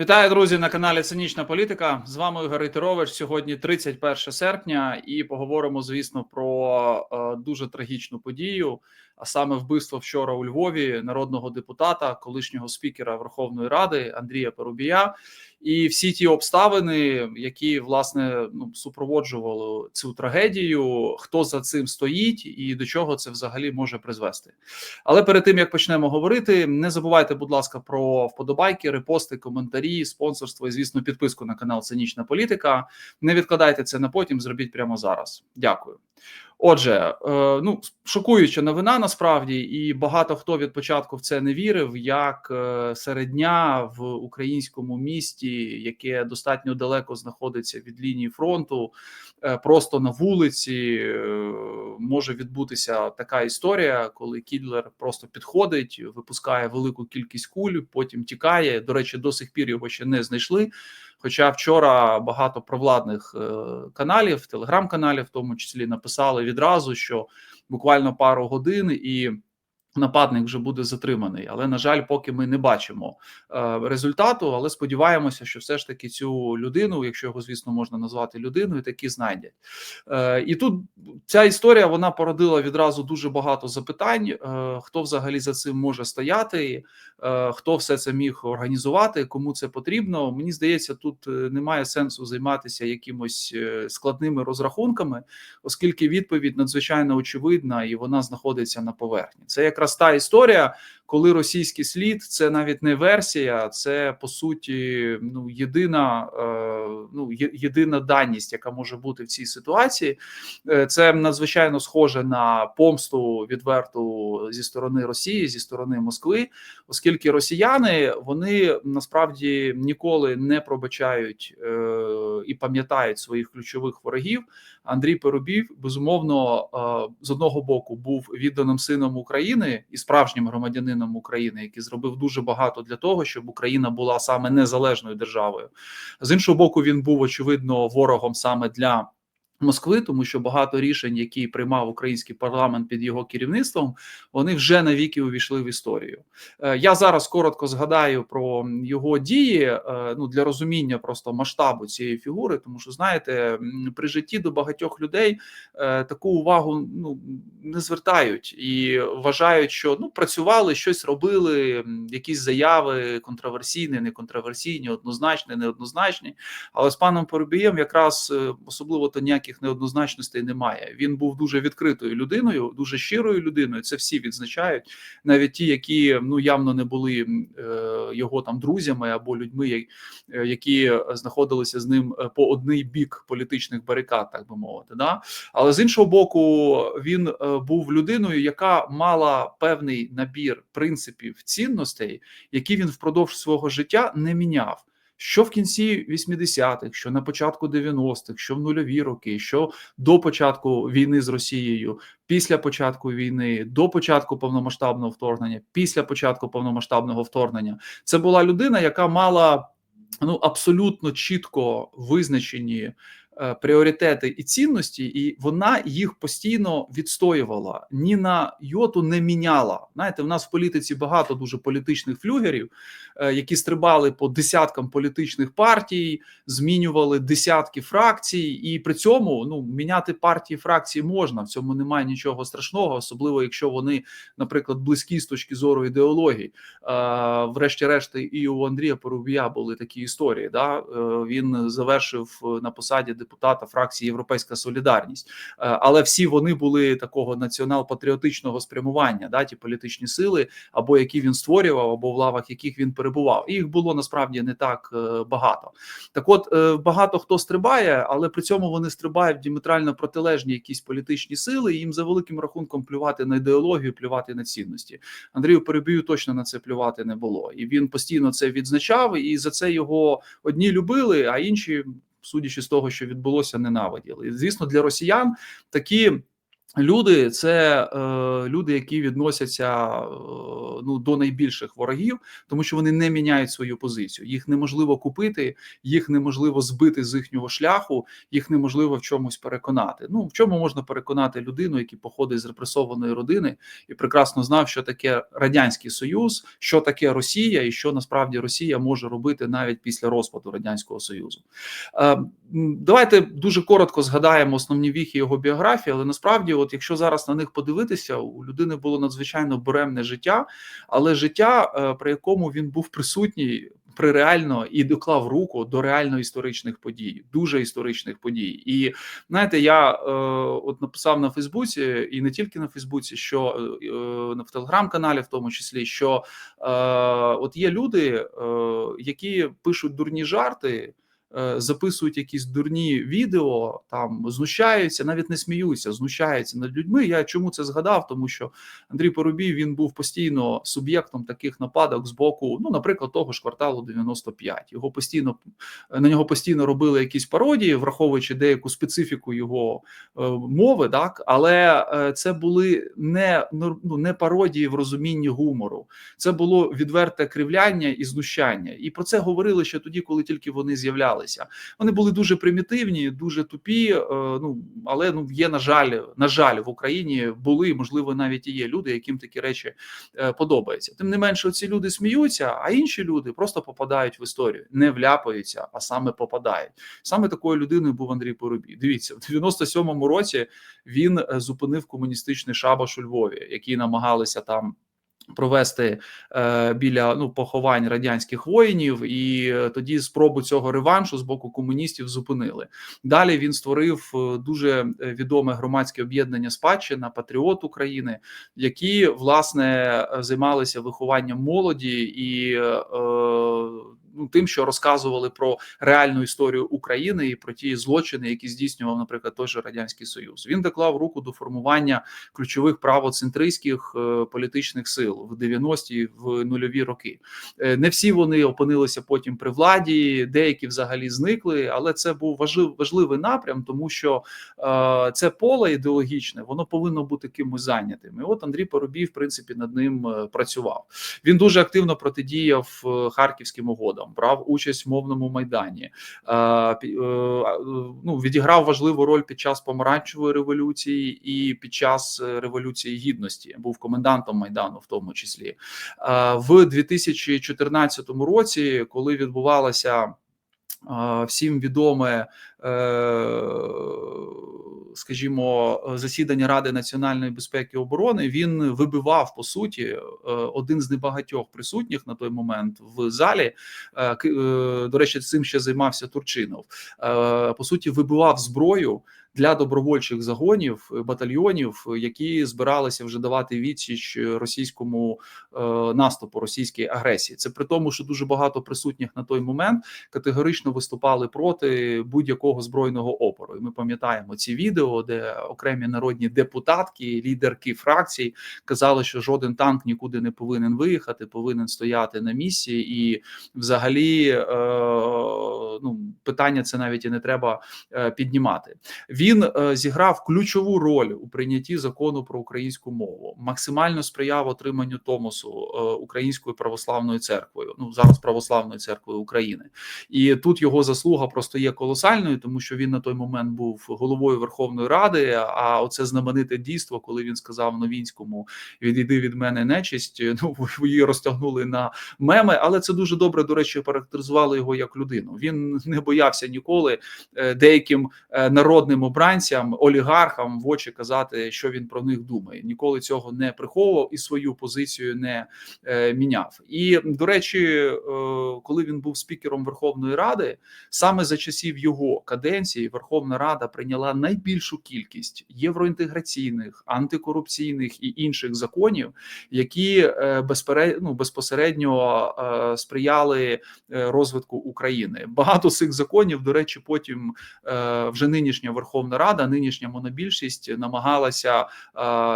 Вітаю, друзі, на каналі Цинічна Політика. З вами Ігор Тирович. Сьогодні 31 серпня, і поговоримо, звісно, про е, дуже трагічну подію, а саме вбивство вчора у Львові народного депутата, колишнього спікера Верховної Ради Андрія Порубія, і всі ті обставини, які власне ну супроводжували цю трагедію, хто за цим стоїть і до чого це взагалі може призвести. Але перед тим як почнемо говорити, не забувайте, будь ласка, про вподобайки, репости, коментарі, спонсорство і звісно, підписку на канал Цинічна Політика. Не відкладайте це на потім, зробіть прямо зараз. Дякую. Отже, е, ну шокуюча новина насправді, і багато хто від початку в це не вірив. Як е, серед дня в українському місті, яке достатньо далеко знаходиться від лінії фронту, е, просто на вулиці може відбутися така історія, коли кідлер просто підходить, випускає велику кількість куль, потім тікає. До речі, до сих пір його ще не знайшли. Хоча вчора багато провладних е, каналів, телеграм-каналів, в тому числі написали відразу, що буквально пару годин і нападник вже буде затриманий. Але на жаль, поки ми не бачимо е, результату. Але сподіваємося, що все ж таки цю людину, якщо його звісно можна назвати людиною, таки знайдять. Е, і тут ця історія вона породила відразу дуже багато запитань: е, хто взагалі за цим може стояти, хто все це міг організувати, кому це потрібно. Мені здається, тут немає сенсу займатися якимось складними розрахунками, оскільки відповідь надзвичайно очевидна і вона знаходиться на поверхні. Це якраз якраз та історія, коли російський слід це навіть не версія, це по суті ну єдина е, ну єдина даність, яка може бути в цій ситуації. Е, це надзвичайно схоже на помсту відверту зі сторони Росії, зі сторони Москви, оскільки росіяни вони насправді ніколи не пробачають е, і пам'ятають своїх ключових ворогів. Андрій Перубів безумовно з одного боку був відданим сином України і справжнім громадянином України, який зробив дуже багато для того, щоб Україна була саме незалежною державою. З іншого боку, він був очевидно ворогом саме для. Москви, тому що багато рішень, які приймав український парламент під його керівництвом, вони вже навіки увійшли в історію. Е, я зараз коротко згадаю про його дії е, ну для розуміння просто масштабу цієї фігури, тому що знаєте, при житті до багатьох людей е, таку увагу ну не звертають і вважають, що ну працювали, щось робили, якісь заяви контроверсійні, неконтроверсійні, однозначні, неоднозначні. Але з паном Поробієм якраз особливо то ніякі ніяких неоднозначностей немає. Він був дуже відкритою людиною, дуже щирою людиною. Це всі відзначають, навіть ті, які ну явно не були е, його там друзями або людьми, е, які знаходилися з ним е, по одний бік політичних барикад, так би мовити. Да? Але з іншого боку, він був людиною, яка мала певний набір принципів цінностей, які він впродовж свого життя не міняв. Що в кінці 80-х, що на початку 90-х, що в нульові роки, що до початку війни з Росією, після початку війни, до початку повномасштабного вторгнення, після початку повномасштабного вторгнення, це була людина, яка мала ну абсолютно чітко визначені пріоритети і цінності, і вона їх постійно відстоювала. Ні на йоту не міняла. Знаєте, в нас в політиці багато дуже політичних флюгерів, е, які стрибали по десяткам політичних партій, змінювали десятки фракцій, і при цьому ну міняти партії фракції можна. В цьому немає нічого страшного, особливо якщо вони, наприклад, близькі з точки зору ідеології. Е, врешті-решт, і у Андрія Порубія були такі історії. Да? Він завершив на посаді депутата фракції Європейська Солідарність, е, але всі вони були такого націонал-патріотичного спрямування, да, ті політичні сили, або які він створював, або в лавах яких він перебував. І їх було насправді не так е, багато. Так, от е, багато хто стрибає, але при цьому вони стрибають в діаметрально протилежні якісь політичні сили. і Їм за великим рахунком плювати на ідеологію, плювати на цінності. Андрію Перебію точно на це плювати не було, і він постійно це відзначав. І за це його одні любили, а інші судячи з того, що відбулося, ненавиділи. І, Звісно, для росіян такі. Люди це е, люди, які відносяться е, ну до найбільших ворогів, тому що вони не міняють свою позицію. Їх неможливо купити, їх неможливо збити з їхнього шляху, їх неможливо в чомусь переконати. Ну в чому можна переконати людину, який походить з репресованої родини і прекрасно знав, що таке радянський союз, що таке Росія, і що насправді Росія може робити навіть після розпаду радянського союзу. Е, давайте дуже коротко згадаємо основні віхи його біографії, але насправді от якщо зараз на них подивитися, у людини було надзвичайно буремне життя, але життя, е, при якому він був присутній при реально і доклав руку до реально історичних подій, дуже історичних подій. І знаєте, я е, от написав на Фейсбуці, і не тільки на Фейсбуці, що е, в телеграм-каналі, в тому числі, що е, от є люди, е, які пишуть дурні жарти. Е, записують якісь дурні відео, там знущаються, навіть не сміються, знущаються над людьми. Я чому це згадав? Тому що Андрій Поробій він був постійно суб'єктом таких нападок з боку, ну, наприклад, того ж кварталу 95. Його постійно на нього постійно робили якісь пародії, враховуючи деяку специфіку його е, мови, так але е, це були не ну, не пародії в розумінні гумору, це було відверте кривляння і знущання. І про це говорили ще тоді, коли тільки вони з'являлися займалися. Вони були дуже примітивні, дуже тупі. Е, ну але ну є на жаль, на жаль, в Україні були можливо навіть і є люди, яким такі речі е, подобаються. Тим не менше, ці люди сміються, а інші люди просто попадають в історію, не вляпаються, а саме попадають. Саме такою людиною був Андрій Поробій. Дивіться, в 97-му році він е, зупинив комуністичний шабаш у Львові, які намагалися там. Провести е, біля ну поховань радянських воїнів, і е, тоді спробу цього реваншу з боку комуністів зупинили. Далі він створив е, дуже е, відоме громадське об'єднання спадщина Патріот України, які власне займалися вихованням молоді і. Е, ну тим, що розказували про реальну історію України і про ті злочини, які здійснював, наприклад, той же радянський союз. Він доклав руку до формування ключових правоцентристських е, політичних сил в 90-ті, в нульові роки. Е, не всі вони опинилися потім при владі, деякі взагалі зникли, але це був важлив, важливий напрям, тому що е, це поле ідеологічне, воно повинно бути кимось зайнятим. І От Андрій Поробій, в принципі, над ним е, працював. Він дуже активно протидіяв харківським угодам там брав участь в мовному майдані, е, е, ну, відіграв важливу роль під час помаранчевої революції і під час е, революції гідності. Був комендантом майдану, в тому числі в 2014 році, коли відбувалася всім відоме скажімо, засідання Ради національної безпеки і оборони він вибивав по суті е, один з небагатьох присутніх на той момент в залі. Е, е, до речі, цим ще займався Турчинов. По суті, вибивав зброю для добровольчих загонів е, батальйонів, які збиралися вже давати відсіч російському е, наступу, російській агресії. Це при тому, що дуже багато присутніх на той момент категорично виступали проти будь-якого збройного опору. І Ми пам'ятаємо ці відео, де окремі народні депутатки, лідерки фракцій казали, що жоден танк нікуди не повинен виїхати, повинен стояти на місці, і взагалі е, ну питання це навіть і не треба е, піднімати. Він е, зіграв ключову роль у прийнятті закону про українську мову, максимально сприяв отриманню Томосу е, Українською православною церквою. Ну зараз православною церквою України, і тут його заслуга просто є колосальною, тому що він на той момент був головою Верховної Ради. А оце знамените дійство, коли він сказав Новінському відійди від мене нечисть. Ну її розтягнули на меми, але це дуже добре. До речі, характеризувало його як людину. Він не боявся ніколи е, деяким народним обранцям, олігархам в очі казати, що він про них думає. Ніколи цього не приховував і свою позицію не е, міняв. І до речі, е, коли він був спікером Верховної Ради, саме за часів його каденції Верховна Рада прийняла найбільшу кількість євроінтеграційних, антикорупційних і інших законів, які е, ну, безпосередньо сприяли розвитку України. Багато цих законів, до речі, потім вже нинішня Верховна. Верховна Рада, нинішня монобільшість намагалася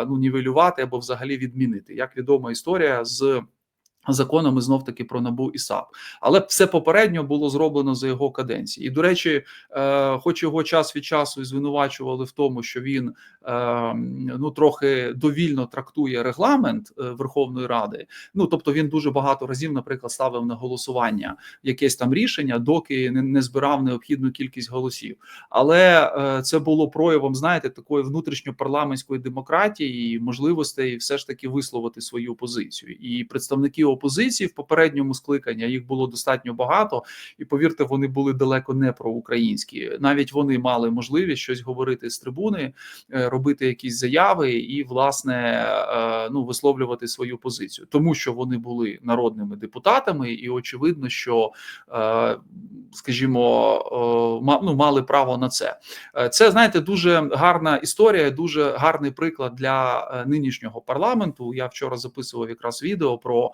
ну нівелювати або взагалі відмінити. Як відома історія з Законами знов таки про набу і САП, але все попередньо було зроблено за його каденції. І до речі, е, хоч його час від часу і звинувачували в тому, що він е, ну трохи довільно трактує регламент е, Верховної Ради. Ну тобто він дуже багато разів, наприклад, ставив на голосування якесь там рішення, доки не, не збирав необхідну кількість голосів. Але е, це було проявом, знаєте, такої внутрішньопарламентської демократії і можливостей все ж таки висловити свою позицію. І представники опозиції в попередньому скликанні їх було достатньо багато, і повірте, вони були далеко не проукраїнські. Навіть вони мали можливість щось говорити з трибуни, е, робити якісь заяви і власне е, ну висловлювати свою позицію, тому що вони були народними депутатами, і очевидно, що е, скажімо, ну мали право на це. Це знаєте, дуже гарна історія, дуже гарний приклад для нинішнього парламенту. Я вчора записував якраз відео про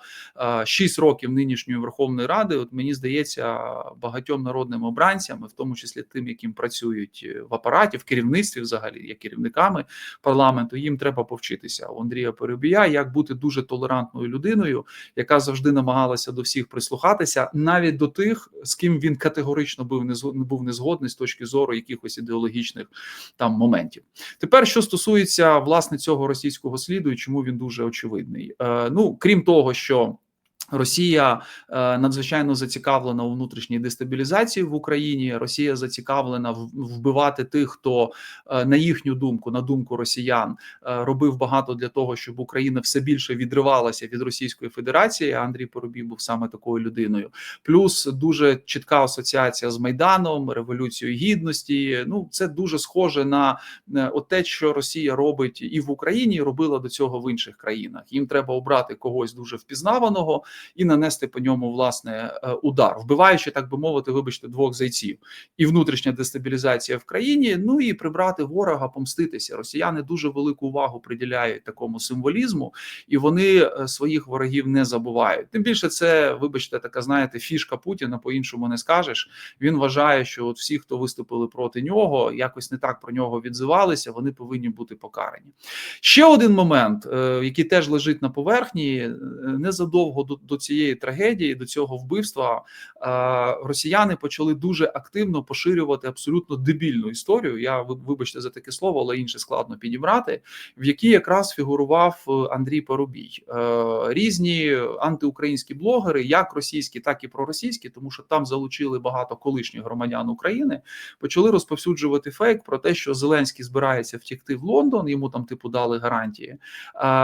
6 років нинішньої Верховної Ради. От мені здається, багатьом народним обранцям, в тому числі тим, яким працюють в апараті, в керівництві, взагалі є керівниками парламенту. Їм треба повчитися у Андрія Перебія, як бути дуже толерантною людиною, яка завжди намагалася до всіх прислухатися, навіть до тих, з ким він категорично був не був незгодний з точки зору якихось ідеологічних там моментів. Тепер що стосується власне цього російського сліду, і чому він дуже очевидний, е, ну крім того, що Росія е, надзвичайно зацікавлена у внутрішній дестабілізації в Україні. Росія зацікавлена вбивати тих, хто е, на їхню думку, на думку росіян, е, робив багато для того, щоб Україна все більше відривалася від Російської Федерації. Андрій Поробій був саме такою людиною. Плюс дуже чітка асоціація з майданом, революцією гідності. Ну це дуже схоже на от те, що Росія робить і в Україні, і робила до цього в інших країнах. Їм треба обрати когось дуже впізнаваного і нанести по ньому власне е, удар, вбиваючи, так би мовити, вибачте, двох зайців, і внутрішня дестабілізація в країні. Ну і прибрати ворога, помститися. Росіяни дуже велику увагу приділяють такому символізму, і вони е, своїх ворогів не забувають. Тим більше це, вибачте, така знаєте, фішка Путіна. По іншому не скажеш. Він вважає, що от всі, хто виступили проти нього, якось не так про нього відзивалися. Вони повинні бути покарані. Ще один момент, е, який теж лежить на поверхні, незадовго до до цієї трагедії, до цього вбивства росіяни почали дуже активно поширювати абсолютно дебільну історію. Я вибачте за таке слово, але інше складно підібрати, в якій якраз фігурував е, Андрій Парубій. Е, різні антиукраїнські блогери, як російські, так і проросійські, тому що там залучили багато колишніх громадян України, почали розповсюджувати фейк про те, що Зеленський збирається втікти в Лондон. Йому там типу дали гарантії.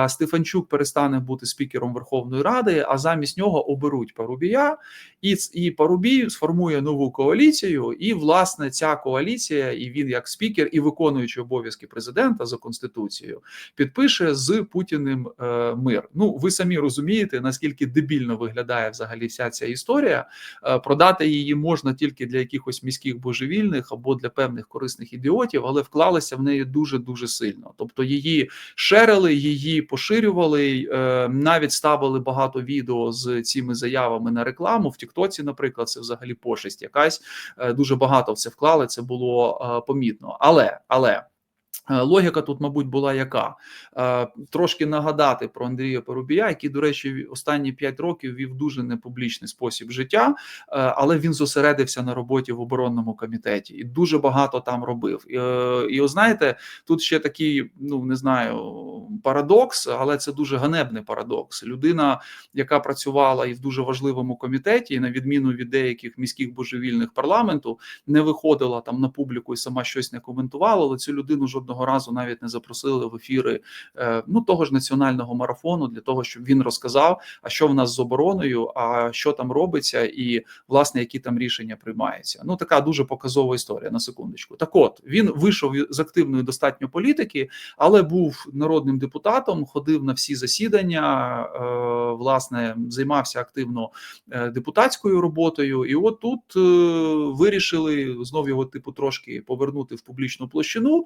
Стефанчук перестане бути спікером Верховної Ради. А замість нього оберуть Парубія, і і Парубій сформує нову коаліцію. І власне ця коаліція, і він як спікер, і виконуючи обов'язки президента за конституцією, підпише з Путіним е, мир. Ну ви самі розумієте, наскільки дебільно виглядає взагалі вся ця історія. Е, продати її можна тільки для якихось міських божевільних або для певних корисних ідіотів, але вклалися в неї дуже дуже сильно. Тобто її шерили, її поширювали, е, навіть ставили багато відео з цими заявами на рекламу в Тіктоці, наприклад, це взагалі пошесть якась е, дуже багато в це вклали. Це було е, помітно, але але. Е, логіка тут, мабуть, була яка е, трошки нагадати про Андрія Порубія, який, до речі, останні 5 років вів дуже непублічний спосіб життя, е, але він зосередився на роботі в оборонному комітеті і дуже багато там робив. І ось знаєте, тут ще такий, ну не знаю, парадокс, але це дуже ганебний парадокс. Людина, яка працювала і в дуже важливому комітеті, і на відміну від деяких міських божевільних парламенту, не виходила там на публіку і сама щось не коментувала. Але цю людину жодного жодного разу навіть не запросили в ефіри е, ну того ж національного марафону для того, щоб він розказав, а що в нас з обороною, а що там робиться, і власне які там рішення приймаються. Ну така дуже показова історія на секундочку. Так, от він вийшов з активної достатньо політики, але був народним депутатом, ходив на всі засідання, е, власне, займався активно е, депутатською роботою, і от тут вирішили знов його типу трошки повернути в публічну площину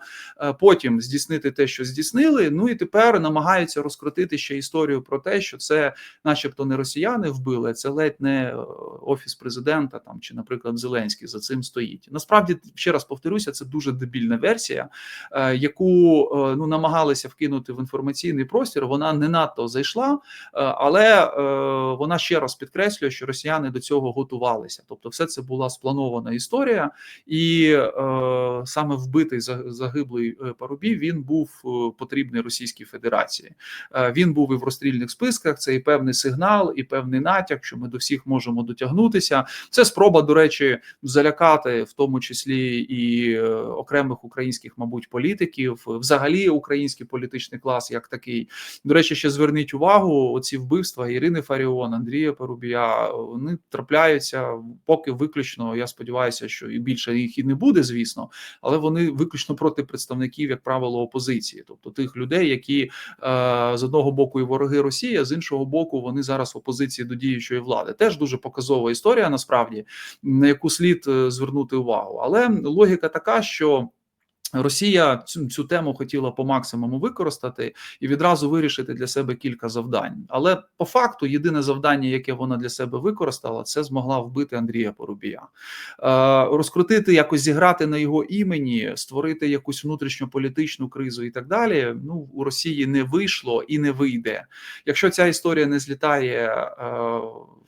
потім здійснити те, що здійснили. Ну і тепер намагаються розкрутити ще історію про те, що це, начебто, не росіяни вбили, це ледь не е, офіс президента там чи, наприклад, Зеленський за цим стоїть. Насправді, ще раз повторюся, це дуже дебільна версія, е, яку е, ну намагалися вкинути в інформаційний простір. Вона не надто зайшла, але вона ще раз підкреслює, що росіяни до цього готувалися. Тобто, все це була спланована історія, і саме вбитий загиблий Парубій він був потрібний Російській Федерації. Він був і в розстрільних списках. Це і певний сигнал, і певний натяк, що ми до всіх можемо дотягнутися. Це спроба, до речі, залякати в тому числі і е, окремих українських, мабуть, політиків, взагалі український політичний клас, як такий. До речі, ще зверніть увагу: оці вбивства Ірини Фаріон, Андрія Парубія. Вони трапляються поки виключно. Я сподіваюся, що і більше їх і не буде, звісно, але вони виключно проти представників, як правило, опозиції, тобто тих людей, які е, з одного боку і вороги Росії, а з іншого боку, вони зараз в опозиції до діючої влади. Теж дуже показова історія, насправді на яку слід е, звернути увагу. Але логіка така, що. Росія цю цю тему хотіла по максимуму використати і відразу вирішити для себе кілька завдань. Але по факту, єдине завдання, яке вона для себе використала, це змогла вбити Андрія Порубія, е, розкрутити, якось зіграти на його імені, створити якусь внутрішньополітичну кризу і так далі. Ну у Росії не вийшло і не вийде. Якщо ця історія не злітає. Е,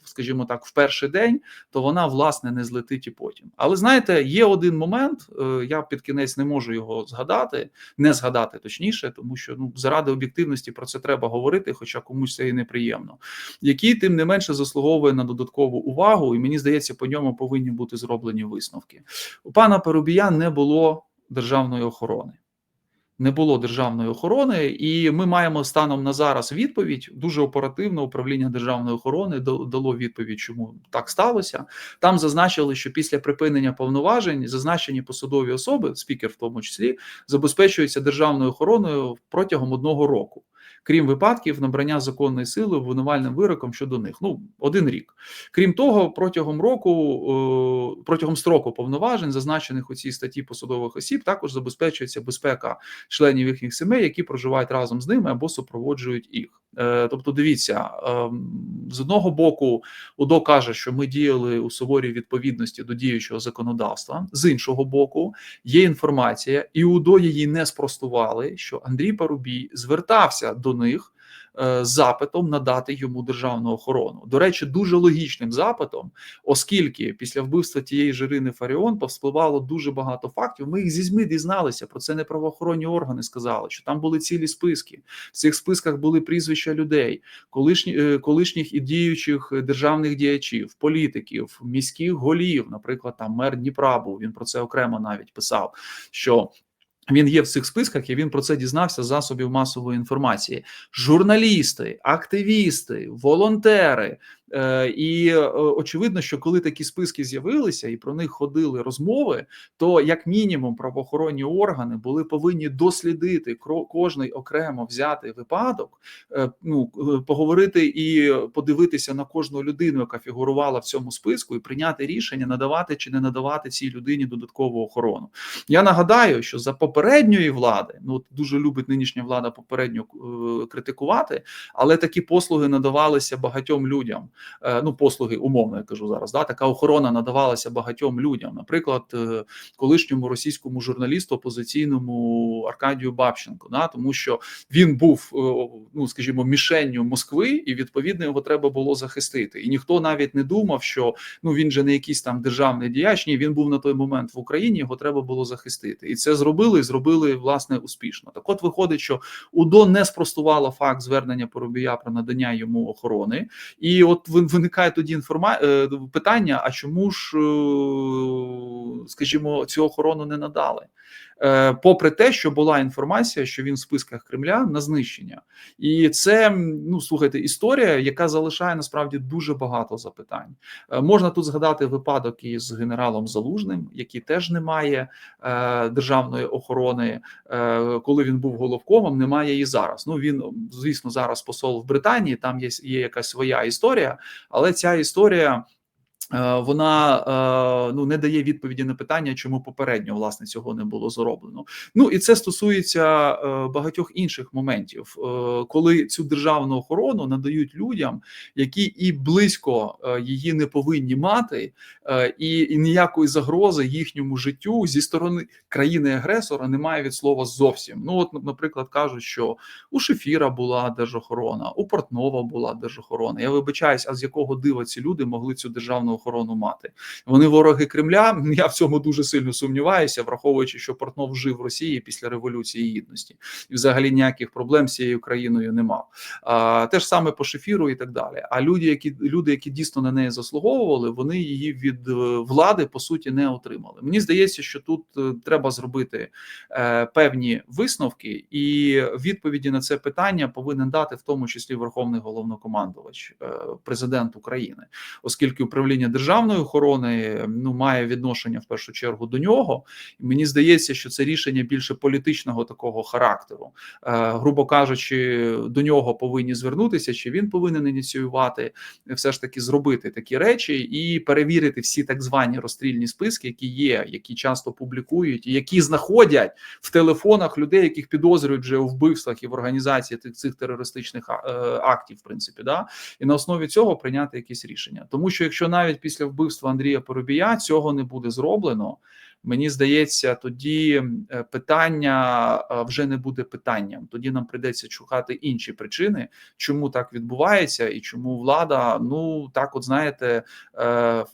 скажімо так, в перший день, то вона власне не злетить і потім. Але знаєте, є один момент, е, я під кінець не можу його згадати, не згадати точніше, тому що ну заради об'єктивності про це треба говорити, хоча комусь це і неприємно, який тим не менше заслуговує на додаткову увагу, і мені здається, по ньому повинні бути зроблені висновки. У пана Перубія не було державної охорони не було державної охорони, і ми маємо станом на зараз відповідь. Дуже оперативно управління державної охорони дало відповідь, чому так сталося. Там зазначили, що після припинення повноважень зазначені посадові особи, спікер в тому числі, забезпечуються державною охороною протягом одного року крім випадків набрання законної сили обвинувальним вироком щодо них. Ну один рік. Крім того, протягом року, протягом строку повноважень, зазначених у цій статті посадових осіб, також забезпечується безпека членів їхніх сімей, які проживають разом з ними або супроводжують їх. Е, тобто, дивіться ем, з одного боку, УДО каже, що ми діяли у суворій відповідності до діючого законодавства. З іншого боку, є інформація, і УДО її не спростували. Що Андрій Парубій звертався до них Е, запитом надати йому державну охорону. До речі, дуже логічним запитом, оскільки після вбивства тієї Жирини Фаріон повспливало дуже багато фактів. Ми їх зі ЗМІ дізналися про це. Не правоохоронні органи сказали, що там були цілі списки. В цих списках були прізвища людей, колишні, е, колишніх і діючих державних діячів, політиків, міських голів, наприклад, там мер Дніпра був. Він про це окремо навіть писав. що він є в цих списках, і він про це дізнався з засобів масової інформації. Журналісти, активісти, волонтери, і е, очевидно, що коли такі списки з'явилися і про них ходили розмови, то як мінімум правоохоронні органи були повинні дослідити кожний окремо взяти випадок, е, ну поговорити і подивитися на кожну людину, яка фігурувала в цьому списку, і прийняти рішення надавати чи не надавати цій людині додаткову охорону. Я нагадаю, що за попередньої влади ну дуже любить нинішня влада попередньо критикувати, але такі послуги надавалися багатьом людям. Е, ну послуги умовно я кажу зараз. Да, така охорона надавалася багатьом людям, наприклад, е, колишньому російському журналісту опозиційному Аркадію Бабченко, да, тому що він був, е, ну скажімо, мішенню Москви, і відповідно його треба було захистити. І ніхто навіть не думав, що ну він же не якийсь там державний діяч. Ні, він був на той момент в Україні. Його треба було захистити, і це зробили. і Зробили власне успішно. Так, от виходить, що УДО не спростувало факт звернення Поробія про надання йому охорони, і от виникає тоді інформа... Е, питання: а чому ж, е, скажімо, цю охорону не надали? Е, попри те, що була інформація, що він в списках Кремля на знищення, і це ну слухайте історія, яка залишає насправді дуже багато запитань. Можна тут згадати випадок із генералом Залужним, який теж не має державної охорони, коли він був головкомом, немає і зараз. Ну він звісно зараз посол в Британії. Там є, є якась своя історія але ця історія Е, Вона е, ну не дає відповіді на питання, чому попередньо власне цього не було зроблено. Ну і це стосується е, багатьох інших моментів, Е, коли цю державну охорону надають людям, які і близько е, її не повинні мати, е, і ніякої загрози їхньому життю зі сторони країни-агресора немає від слова зовсім. Ну от, наприклад, кажуть, що у Шефіра була держохорона, у Портнова була держохорона. Я вибачаюсь, а з якого дива ці люди могли цю державну охорону мати? Вони вороги Кремля. Я в цьому дуже сильно сумніваюся, враховуючи, що Портнов жив в Росії після революції гідності, і взагалі ніяких проблем з цією країною не мав. А те ж саме по Шефіру і так далі. А люди, які люди, які дійсно на неї заслуговували, вони її від е, влади по суті не отримали. Мені здається, що тут е, треба зробити е, певні висновки, і відповіді на це питання повинен дати в тому числі Верховний головнокомандувач, е, президент України, оскільки управління державної охорони ну має відношення в першу чергу до нього. І мені здається, що це рішення більше політичного такого характеру, е, грубо кажучи, до нього повинні звернутися, чи він повинен ініціювати все ж таки зробити такі речі і перевірити всі так звані розстрільні списки, які є, які часто публікують, які знаходять в телефонах людей, яких підозрюють вже у вбивствах і в організації цих терористичних е, актів, в принципі, да і на основі цього прийняти якісь рішення. Тому що якщо навіть після вбивства Андрія Поробія цього не буде зроблено. Мені здається, тоді е, питання е, вже не буде питанням. Тоді нам прийдеться шукати інші причини, чому так відбувається, і чому влада, ну так, от знаєте,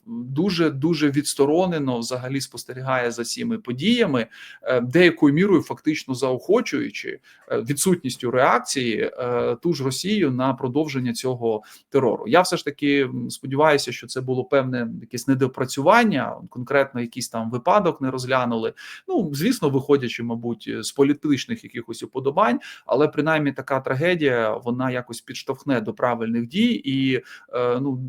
дуже дуже відсторонено взагалі спостерігає за цими подіями, е, деякою мірою фактично заохочуючи е, відсутністю реакції е, ту ж Росію на продовження цього терору. Я все ж таки сподіваюся, що це було певне якесь недопрацювання, конкретно якийсь там випадок не розглянули. Ну звісно, виходячи, мабуть, з політичних якихось уподобань, але принаймні така трагедія вона якось підштовхне до правильних дій і е, ну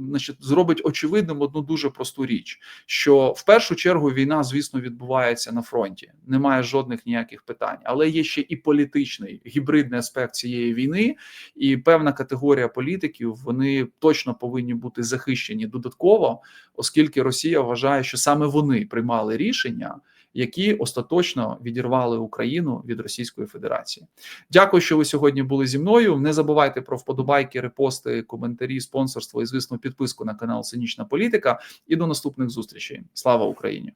значить зробить очевидним одну дуже просту річ: що в першу чергу війна, звісно, відбувається на фронті. Немає жодних ніяких питань, але є ще і політичний гібридний аспект цієї війни, і певна категорія політиків вони точно повинні бути захищені додатково, оскільки Росія вважає, що саме вони приймали рішення. Які остаточно відірвали Україну від Російської Федерації. Дякую, що ви сьогодні були зі мною. Не забувайте про вподобайки, репости, коментарі, спонсорство і звісно підписку на канал Синічна Політика. І до наступних зустрічей. Слава Україні!